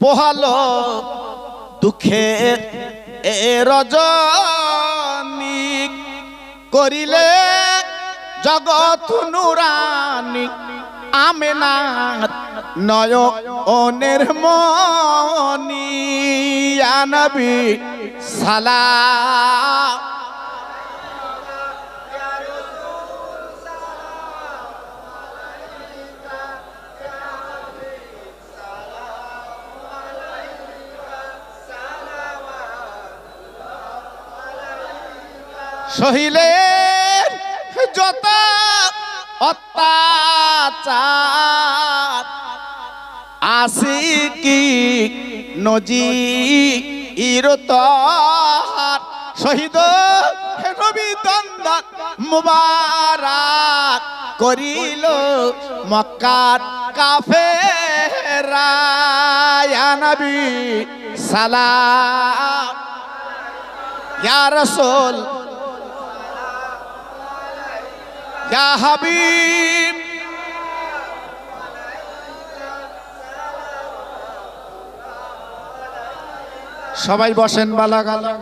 পোহালো দুঃখে এ রজনী করিলে জগৎ নুরানি আমেনাথ নয় অনের মনি সালা সহিলের যত অত্যাচার। আসি কি নজি ইরতার শহীদ নবী দন্দন মুবারক করিল মক্কার ইয়া নবী সালাম। ইয়া রাসূল ইয়া হাবিব। সবাই বসেন বালা গালা